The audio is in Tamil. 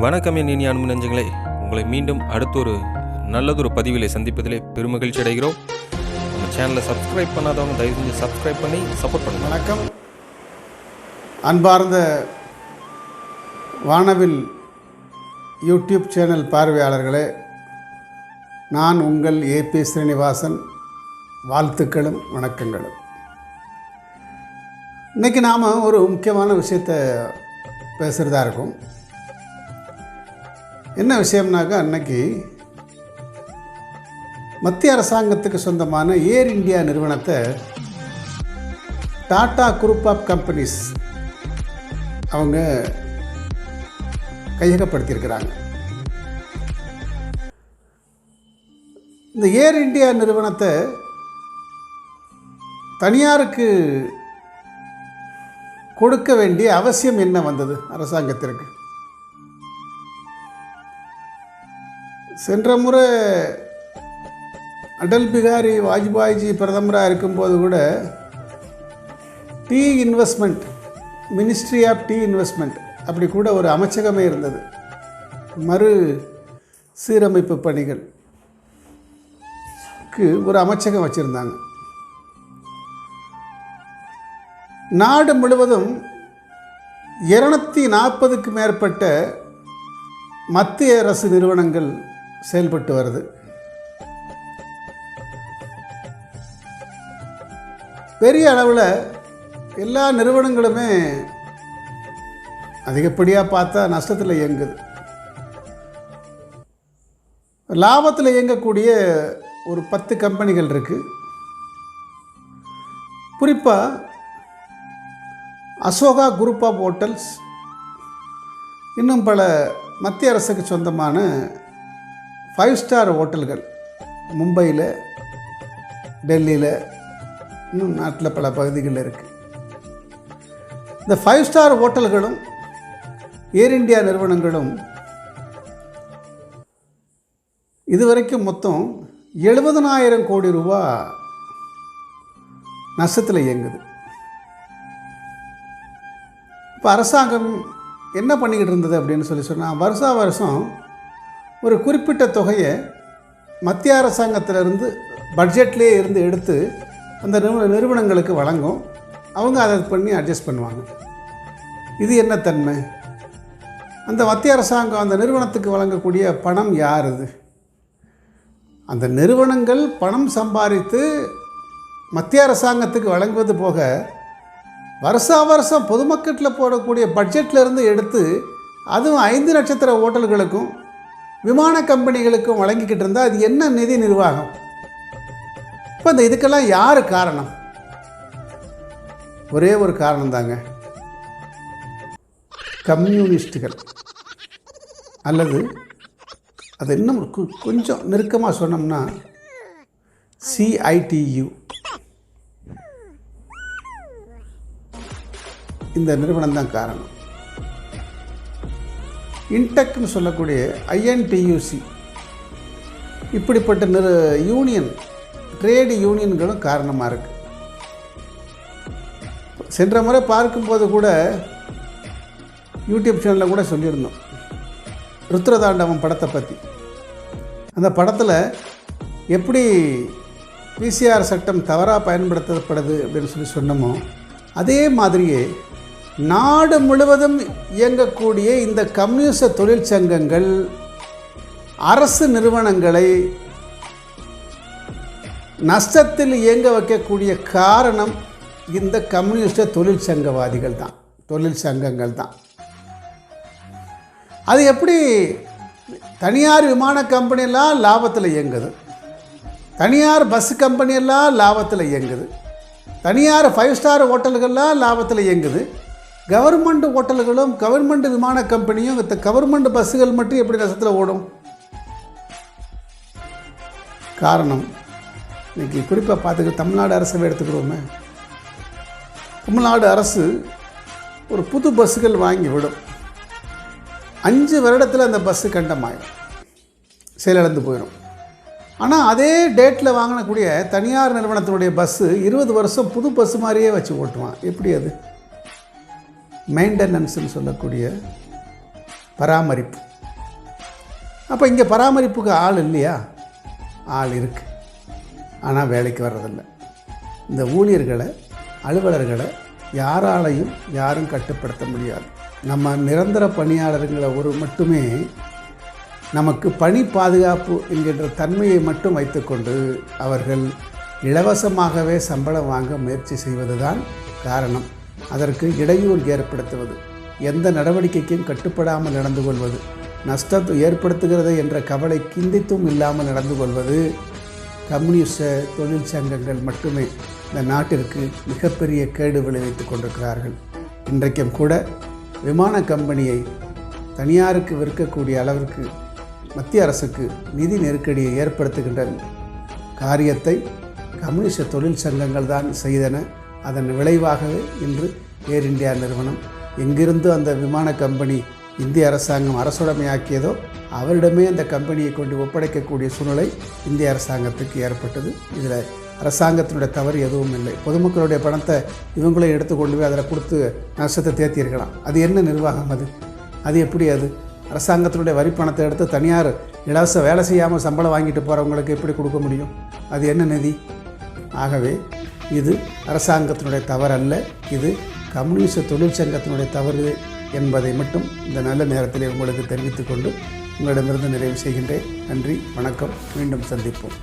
வணக்கம் என் இனி அன்பு நெஞ்சங்களே. உங்களை மீண்டும் அடுத்தொரு நல்லதொரு பதிவிலை சந்திப்பதிலே பெருமகிழ்ச்சி அடைகிறோம். நம்ம சேனலை சப்ஸ்கிரைப் பண்ணாதவங்க தயவு செஞ்சு சப்ஸ்கிரைப் பண்ணி சப்போர்ட் பண்ணுங்க. வணக்கம். அன்பார்ந்த வானவில் யூடியூப் சேனல் பார்வையாளர்களே நான் உங்கள் ஏபி ஸ்ரீனிவாசன். வாழ்த்துக்களும் வணக்கங்களும். இன்றைக்கி நாம் ஒரு முக்கியமான விஷயத்தை பேசுகிறதா இருக்கும். என்ன விஷயம்னாக்கா அன்னைக்கு மத்திய அரசாங்கத்துக்கு சொந்தமான ஏர் இந்தியா நிறுவனத்தை டாடா குரூப் ஆஃப் கம்பெனிஸ் அவங்க கையகப்படுத்தியிருக்கிறாங்க. இந்த ஏர் இந்தியா நிறுவனத்தை தனியாருக்கு கொடுக்க வேண்டிய அவசியம் என்ன வந்தது அரசாங்கத்திற்கு? சென்ற முறை அடல் பிகாரி வாஜ்பாய்ஜி பிரதமராக இருக்கும்போது கூட disinvestment ministry of disinvestment அப்படி கூட ஒரு அமைச்சகமே இருந்தது. மறு சீரமைப்பு பணிகள்க்கு ஒரு அமைச்சகம் வச்சுருந்தாங்க. நாடு முழுவதும் இருநூத்தி நாற்பதுக்கு மேற்பட்ட மத்திய அரசு நிறுவனங்கள் செயல்பட்டு வருது. பெரிய அளவில் எல்லா நிறுவனங்களுமே அதிகப்படியாக பார்த்தா நஷ்டத்தில் இயங்குது. லாபத்தில் இயங்கக்கூடிய ஒரு பத்து கம்பெனிகள் இருக்குது குறிப்பாக அசோகா குரூப் ஆஃப் ஹோட்டல்ஸ் இன்னும் பல மத்திய அரசுக்கு சொந்தமான ஃபைவ் ஸ்டார் ஹோட்டல்கள் மும்பையில் டெல்லியில் இன்னும் நாட்டில் பல பகுதிகளில் இருக்குது இந்த ஃபைவ் ஸ்டார் ஹோட்டல்களும் ஏர் இந்தியா நிறுவனங்களும் இதுவரைக்கும் மொத்தம் எழுபதனாயிரம் கோடி ரூபா நஷ்டத்தில் இயங்குது. இப்போ அரசாங்கம் என்ன பண்ணிக்கிட்டு இருந்தது அப்படின்னு சொல்லி சொன்னால் வருஷா வருஷம் ஒரு குறிப்பிட்ட தொகையை மத்திய அரசாங்கத்திலிருந்து பட்ஜெட்லேயே இருந்து எடுத்து அந்த நிறுவனங்களுக்கு வழங்கும். அவங்க அதை பண்ணி அட்ஜஸ்ட் பண்ணுவாங்க. இது என்ன தன்மை? அந்த மத்திய அரசாங்கம் அந்த நிறுவனத்துக்கு வழங்கக்கூடிய பணம் யார் இது? அந்த நிறுவனங்கள் பணம் சம்பாதித்து மத்திய அரசாங்கத்துக்கு வழங்குவது போக வருஷா வருஷம் பொதுமக்களில் போடக்கூடிய பட்ஜெட்டில் இருந்து எடுத்து அதுவும் ஐந்து நட்சத்திர ஓட்டல்களுக்கும் விமான கம்பெனிகளுக்கும் வழங்கிக்கிட்டு இருந்தால் அது என்ன நிதி நிர்வாகம்? இப்போ இந்த இதுக்கெல்லாம் யார் காரணம்? ஒரே ஒரு காரணம் தாங்க. கம்யூனிஸ்டுகள். அல்லது அது இன்னும் கு- கொஞ்சம் நெருக்கமாக சொன்னோம்னா சிஐடியு இந்த நிறுவனம் தான் காரணம். இன்டெக்னு சொல்லக்கூடிய ஐஎன்டியூசி இப்படிப்பட்ட நிறு யூனியன் ட்ரேடு யூனியன்களும் காரணமாக இருக்குது சென்ற முறை பார்க்கும்போது கூட யூடியூப் சேனலில் கூட சொல்லியிருந்தோம். ருத்ரதாண்டவம் படத்தை பற்றி அந்த படத்தில் எப்படி பிசிஆர் சட்டம் தவறாக பயன்படுத்தப்படுது அப்படின்னு சொல்லி சொன்னோமோ அதே மாதிரியே நாடு முழுவதும் இயங்கக்கூடிய இந்த கம்யூனிச தொழிற்சங்கங்கள் அரசு நிறுவனங்களை நஷ்டத்தில் இயங்க வைக்கக்கூடிய காரணம் இந்த கம்யூனிஸ்ட தொழிற்சங்கவாதிகள் தான் தொழிற்சங்கங்கள் தான். அது எப்படி தனியார் விமான கம்பெனியெல்லாம் லாபத்தில் இயங்குது? தனியார் பஸ் கம்பெனியெல்லாம் லாபத்தில் இயங்குது? தனியார் ஃபைவ் ஸ்டார் ஹோட்டல்கள்லாம் லாபத்தில் இயங்குது? கவர்மெண்ட் ஹோட்டல்களும் கவர்மெண்ட் விமான கம்பெனியும் இந்த கவர்மெண்ட் பஸ்ஸுகள் மட்டும் எப்படி ரசத்தில் ஓடும்? காரணம் இன்னைக்கு குறிப்பாக பார்த்துக்க தமிழ்நாடு அரசவை எடுத்துக்கிறோமே. தமிழ்நாடு அரசு ஒரு புது பஸ்ஸுகள் வாங்கி விடும். அஞ்சு வருடத்தில் அந்த பஸ்ஸு கண்டமாயிடும் செயலிழந்து போயிடும் ஆனால் அதே டேட்டில் வாங்கினக்கூடிய தனியார் நிறுவனத்தினுடைய பஸ்ஸு இருபது வருஷம் புது பஸ்ஸு மாதிரியே வச்சு ஓட்டுவான். எப்படி அது? மெயின்டெனன்ஸ்னு சொல்லக்கூடிய பராமரிப்பு. அப்போ இங்கே பராமரிப்புக்கு ஆள் இல்லையா? ஆள் இருக்குது ஆனால் வேலைக்கு வர்றதில்ல. இந்த ஊழியர்களை அலுவலர்களை யாராலையும் யாரும் கட்டுப்படுத்த முடியாது. நம்ம நிரந்தர பணியாளர்களை ஒரு மட்டுமே நமக்கு பணி பாதுகாப்பு என்கின்ற தன்மையை மட்டும் வைத்துக்கொண்டு அவர்கள் இலவசமாகவே சம்பளம் வாங்க முயற்சி செய்வதுதான் காரணம். அதற்கு இடையூறு ஏற்படுத்துவது எந்த நடவடிக்கைக்கும் கட்டுப்படாமல் நடந்து கொள்வது நஷ்டத்தை ஏற்படுத்துகிறது என்ற கவலை கிந்தித்தும் இல்லாமல் நடந்து கொள்வது கம்யூனிஸ்ட தொழிற்சங்கங்கள் மட்டுமே இந்த நாட்டிற்கு மிகப்பெரிய கேடு விளைவித்துக் கொண்டிருக்கிறார்கள். இன்றைக்கும் கூட விமான கம்பெனியை தனியாருக்கு விற்கக்கூடிய அளவிற்கு மத்திய அரசுக்கு நிதி நெருக்கடியை ஏற்படுத்துகின்ற காரியத்தை கம்யூனிஸ்ட தொழிற்சங்கங்கள் தான் செய்தன. அதன் விளைவாகவே இன்று ஏர் இந்தியா நிறுவனம் எங்கிருந்து அந்த விமான கம்பெனி இந்திய அரசாங்கம் அரசுடைமையாக்கியதோ அவரிடமே அந்த கம்பெனியை கொண்டு ஒப்படைக்கக்கூடிய சூழ்நிலை இந்திய அரசாங்கத்துக்கு ஏற்பட்டது. இதில் அரசாங்கத்தினுடைய தவறு எதுவும் இல்லை. பொதுமக்களுடைய பணத்தை இவங்களே எடுத்து கொண்டு போய் அதில் கொடுத்து நஷ்டத்தை தேர்த்தியிருக்கலாம் அது என்ன நிர்வாகம் அது? அது எப்படி அது? அரசாங்கத்தினுடைய வரி பணத்தை எடுத்து தனியார் இலவச வேலை செய்யாமல் சம்பளம் வாங்கிட்டு போகிறவங்களுக்கு எப்படி கொடுக்க முடியும்? அது என்ன நிதி? ஆகவே இது அரசாங்கத்தினுடைய தவறல்ல. இது கம்யூனிஸ்ட் தொழிற்சங்கத்தினுடைய தவறு என்பதை மட்டும் இந்த நல்ல நேரத்தில் உங்களுக்கு தெரிவித்துக்கொண்டு உங்களிடமிருந்து நிறைவு செய்கின்றேன். நன்றி வணக்கம். மீண்டும் சந்திப்போம்.